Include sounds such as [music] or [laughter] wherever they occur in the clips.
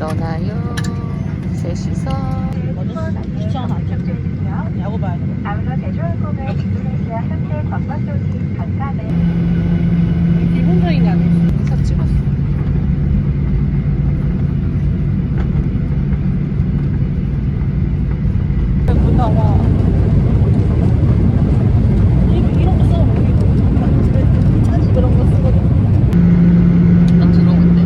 떠나요. 셋이서. 귀찮아 야구 봐야 돼 아울러 제주항공은 인도네시아 현재 관광 도시 건담에 기본적인 거 아니지 인사 찍었어. 못 나와 이런 이런 거 써. 차지 그런 거 쓰거든. 안 들어온대.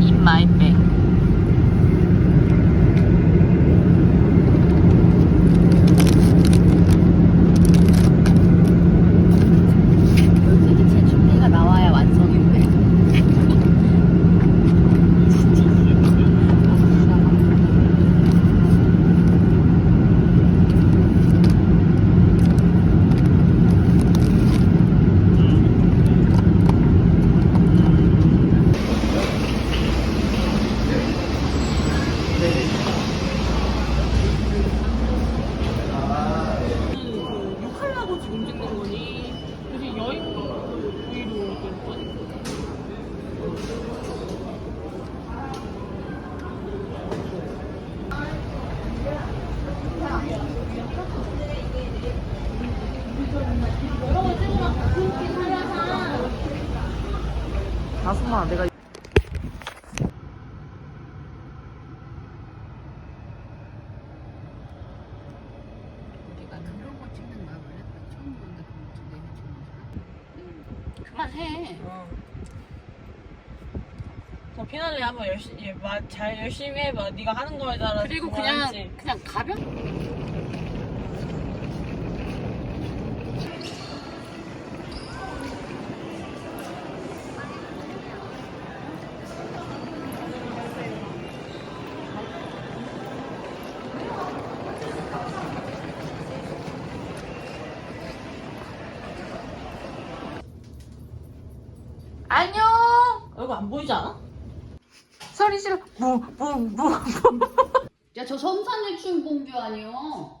In my bag. 여기 제 준비가 나와야 완성인데. 그 욕하려고 지금 찍는 거니? 그래서 여행 브이로 찍는 거니? 다솜아 내가 우리가 그런 거 찍는 거야 원래 나 처음 보는데 그런 거 그만해. 어, 피날레 한번 열심히 마- 잘 열심히 해봐. 네가 하는 거에 따라 그리고 그냥? 그냥 가볍 안 얼굴 안 보이지 않아? 소리 지르 무무무 야, 저 섬산유충 공주 아니요?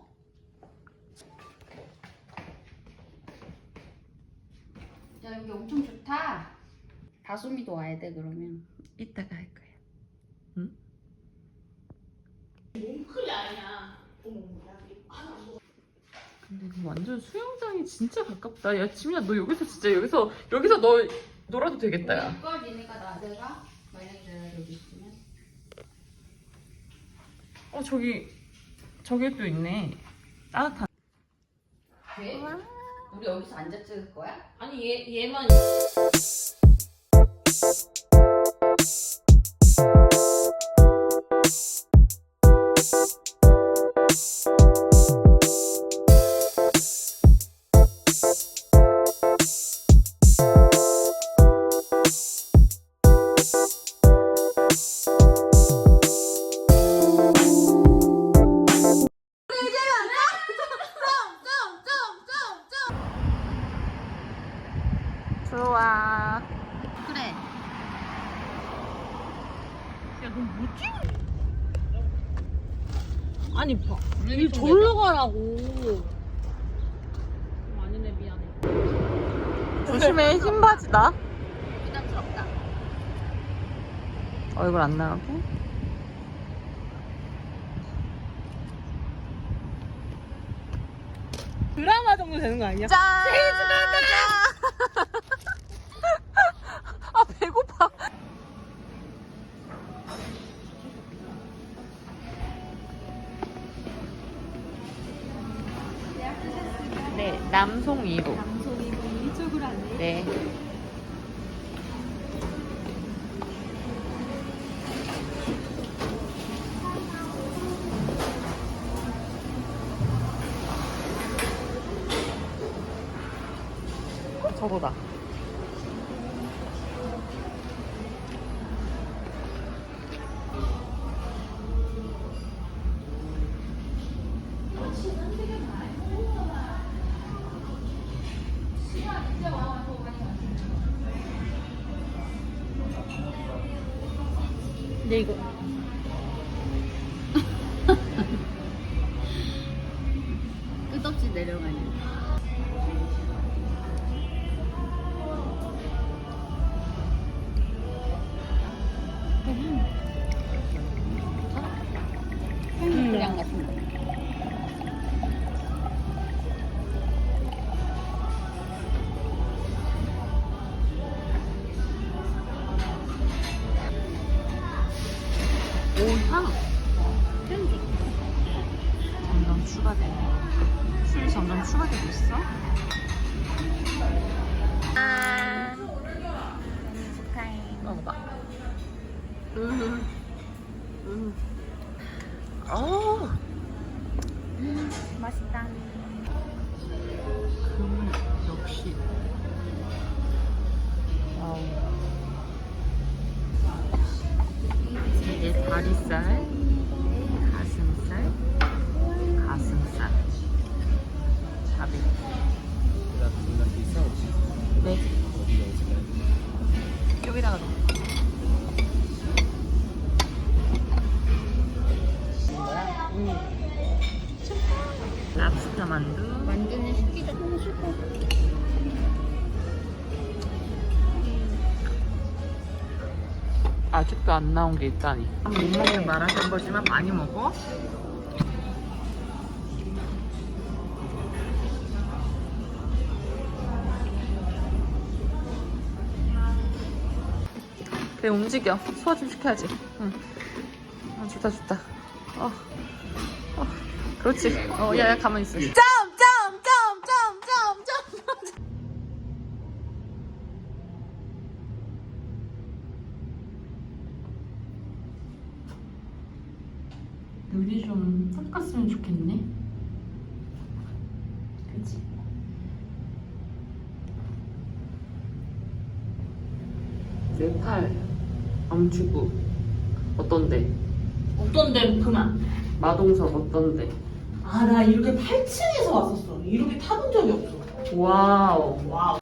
야, 여기 엄청 좋다. 다솜이도 와야 돼, 그러면. 이따가 할 거야 몽클이 아니야. 근데 완전 수영장이 진짜 가깝다 야 지민아 너 여기서 진짜 여기서 여기서 너 놀아도 되겠다 야 이걸 니네가 나대가? 만약에 내가 여기 있으면? 어 저기 저기 또 있네 따뜻한 돼? 우리 여기서 앉아 찍을 거야? 아니 얘 얘만 좋아 그래. 야너 뭐지? 아니 봐. 이 절로 가라고. 아니네 미안해. 조심해 흰 바지다 부담스럽다. 얼굴 안 나오게 드라마 정도 되는 거 아니야? 짠 생일 축하한다 남송 2로 방송이 이쪽으로 안 돼. 네 저거다. 근데 이거 [laughs] 끝없이 내려가니. 오향 트렌디. 점점 추가되네. 술이 점점 추가되고 있어. 먹어봐. 음. 음. 어. 맛있다. 다리살, 가슴살, 가슴살, 자비. 네. 여기다가 넣어. 랍스터 만두. 아직도 안 나온 게 있다니. 못 먹는 말하는 거지만 많이 먹어. 그래 움직여. 소화 좀 시켜야지. 응. 아, 좋다 좋다. 어. 어. 그렇지. 어, 야 야 가만히 있어. 점! 점! 점! 점! 점! 점! 눈이 좀 닦았으면 좋겠네. 그치? 내 팔, 엄추구 어떤데? 어떤데 그만. 마동석 어떤데? 아 나 이렇게 8층에서 왔었어. 이렇게 타본 적이 없어. 와우. 와우.